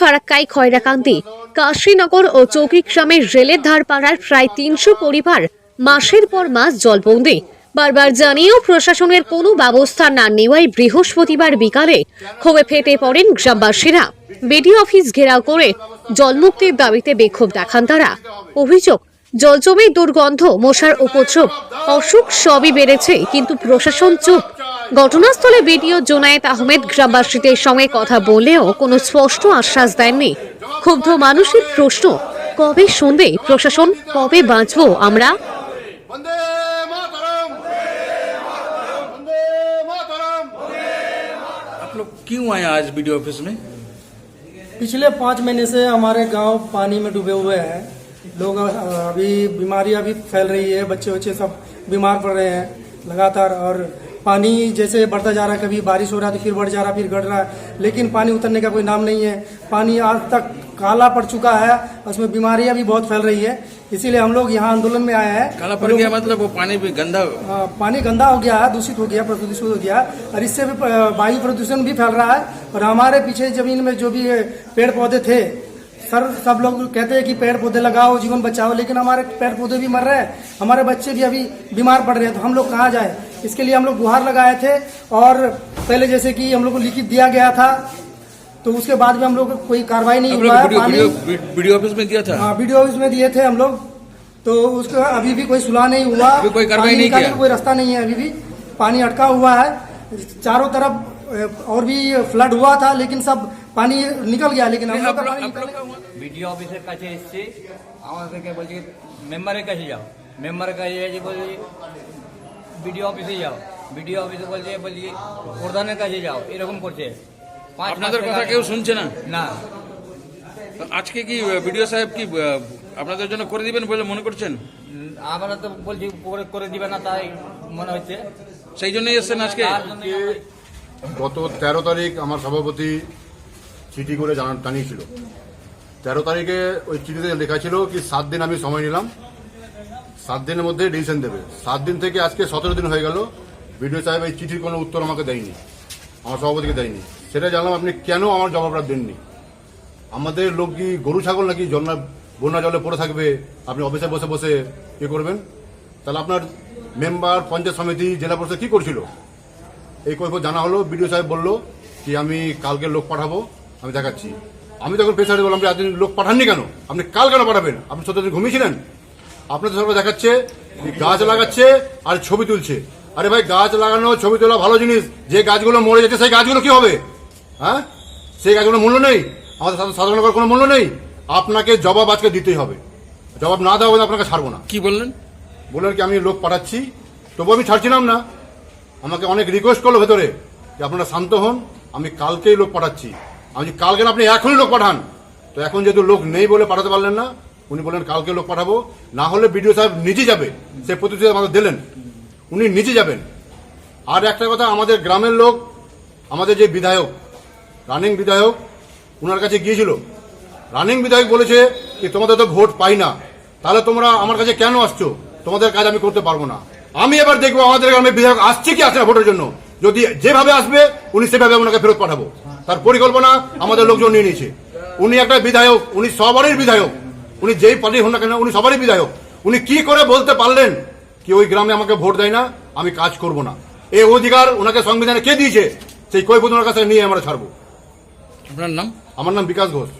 ফারাক্কাই খয়রাকান্দি। কাশীনগর ও চৌকিগ্রামের রেলের ধার পাড়ার প্রায় তিনশো পরিবার মাসের পর মাস জলবন্দি। বারবার জানিয়েও প্রশাসনের কোনো ব্যবস্থা না নেওয়ায় বৃহস্পতিবার বিকালে ক্ষোভে ফেটে পড়েন গ্রামবাসীরা। বিডিও অফিস ঘেরাও করে জলমুক্তির দাবিতে বিক্ষোভ দেখান তারা। অভিযোগ, জল জমে দুর্গন্ধ, মশার উপদ্রব, অসুখ সবই বেড়েছে, কিন্তু প্রশাসন চুপ। ঘটনাস্থলে বিডিও জোনায়েত আহমেদ গ্রামবাসীদের সঙ্গে কথা বললেও কোনো স্পষ্ট আশ্বাস দেননি ক্ষুব্ধ মানুষের প্রশ্ন কবে শুনবে প্রশাসন কবে বাঁচবো আমরা वंदे मातरम वंदे मातरम आप लोग क्यों आए आज वीडियो ऑफिस में पिछले पाँच महीने से हमारे गांव पानी में डूबे हुए हैं लोग अ, अभी बीमारियां भी फैल रही है बच्चे बच्चे सब बीमार पड़ रहे हैं लगातार और पानी जैसे बढ़ता जा रहा है कभी बारिश हो रहा है तो फिर बढ़ जा रहा है फिर घट रहा है। लेकिन पानी उतरने का कोई नाम नहीं है। पानी आज तक काला पड़ चुका है उसमें बीमारियाँ भी बहुत फैल रही है। इसीलिए हम लोग यहाँ आंदोलन में आए हैं। काला पड़ गया मतलब वो पानी भी गंदा हाँ, पानी गंदा हो गया है दूषित हो गया प्रदूषित हो गया और इससे भी वायु प्रदूषण भी फैल रहा है। और हमारे पीछे ज़मीन में जो भी पेड़ पौधे थे सर सब लोग कहते हैं कि पेड़ पौधे लगाओ जीवन बचाओ लेकिन हमारे पेड़ पौधे भी मर रहे हैं। हमारे बच्चे भी अभी बीमार पड़ रहे हैं तो हम लोग कहाँ जाए? इसके लिए हम लोग गुहार लगाए थे और पहले जैसे कि हम लोग को लिखित दिया गया था तो उसके बाद भी हम लोग को कोई कार्रवाई नहीं आप हुआ लोग है वीडियो पानी वीडियो वीडियो ऑफिस में दिया था हाँ वीडियो ऑफिस में दिए थे हम लोग तो उसका अभी भी कोई सुलह नहीं हुआ अभी कोई कार्रवाई पानी नहीं निकालने किया? का कोई रास्ता नहीं है अभी भी पानी अटका हुआ है चारों तरफ अ, और भी फ्लड हुआ था लेकिन सब पानी निकल गया लेकिन हम लोग आप का लोग पानी आप लोग निकल का বিডিও অফিসের কাছে এসছে আমাদেরকে বলছে মেম্বারের কাছে যাও মেম্বারের কাছে যাই বলছি বিডিও অফিসে যাও। বিডিও অফিসে বলছে বলছি প্রধানের কাছে যাও। এরকম করছে। পাঁচ আপনাদের কথা কেউ শুনছে না? না। আজকে কি ভিডিও সাহেব কি আহ, আপনাদের জন্য করে দিবেন বলে মনে করছেন? উম, আমরা তো বলছি করে করে দিবে না তাই মনে হচ্ছে। সেই জন্যই এসছেন আজকে? তার জন্য গত তেরো তারিখ আমার সভাপতি চিঠি করে জানা- জানিয়েছিল। তেরো তারিখে ওই চিঠিতে লেখা ছিল কি সাত দিন আমি সময় নিলাম। সাত দিনের মধ্যে ডিসিশন দেবে। সাত দিন থেকে আজকে সতেরো দিন হয়ে গেল। বিডিও সাহেব এই চিঠির কোনো উত্তর আমাকে দেয়নি। আমার সভাপতিকে দেয়নি। সেটা জানলাম, আপনি কেন আমার জবাবটা দেননি? আমাদের লোক কি গরু ছাগল নাকি জন্না বন্যা জলে পড়ে থাকবে? আপনি অফিসে বসে বসে ইয়ে করবেন? তাহলে আপনার মেম্বার, পঞ্চায়েত সমিতি, জেলা পরিষদ কি করছিল? এই কৈফত জানা হলো, বিডিও সাহেব বলল কি আমি কালকে লোক পাঠাবো, আমি দেখাচ্ছি। আমি তখন পেশারে বললাম যে আপনি লোক পাঠাননি কেন? আপনি কাল কেন পাঠাবেন? আপনি সত্য ঘুমিয়েছিলেন? আপনাদের সরকার দেখাচ্ছে গাছ লাগাচ্ছে আর ছবি তুলছে। আরে ভাই গাছ লাগানো ছবি তোলা ভালো জিনিস। যে গাছগুলো মরে যাচ্ছে সেই গাছগুলো কি হবে? হ্যাঁ? সেই গাছগুলো মূল্য নেই? আমাদের সাধারণ- কোনো মূল্য নেই? আপনাকে জবাব আজকে দিতেই হবে। জবাব না দেওয়া আপনাকে ছাড়বো না। কি বললেন? বললেন কি আমি লোক পাঠাচ্ছি। তবু আমি ছাড়ছিলাম না। আমাকে অনেক রিকোয়েস্ট করল ভেতরে যে আপনারা শান্ত হন আমি কালকেই লোক পাঠাচ্ছি। আমি কালকে আপনি এখনই লোক পাঠান। তো এখন যেহেতু লোক নেই বলে পাঠাতে পারলেন না উনি বললেন কালকে লোক পাঠাবো। না হলে বিডিও সাহেব নিজে যাবে। সে প্রতিশ্রুতি আমাদের দিলেন। উনি নিজে যাবেন। আর একটা কথা, আমাদের গ্রামের লোক, আমাদের যে বিধায়ক, রানিং বিধায়ক ওনার কাছে গিয়েছিল। রানিং বিধায়ক বলেছে যে, তোমাদের তো ভোট পাই না। তাহলে তোমরা আমার কাছে কেন আসছো? তোমাদের কাজ আমি করতে পারব না। আমি এবার দেখব আমাদের গ্রামে বিধায়ক আসছে কি আসছে না ভোটের জন্য। যদি যেভাবে আসবে, উনি সেভাবে ওনাকে ফেরত পাঠাবো। তার পরিকল্পনা আমাদের লোকজন নিয়ে নিয়েছে। উনি একটা বিধায়ক, উনি সবারই বিধায়ক। উনি যেই পার্টি হন না কেন উনি সবারই বিধায়ক। উনি কি করে বলতে পারলেন কি ওই গ্রামে আমাকে ভোট দেয় না আমি কাজ করব না। এই অধিকার ওনাকে সংবিধানে কে দিয়েছে সেই কৈফত ওনার কাছে নিয়ে আমরা ছাড়বো। আপনার নাম? আমার নাম বিকাশ ঘোষ।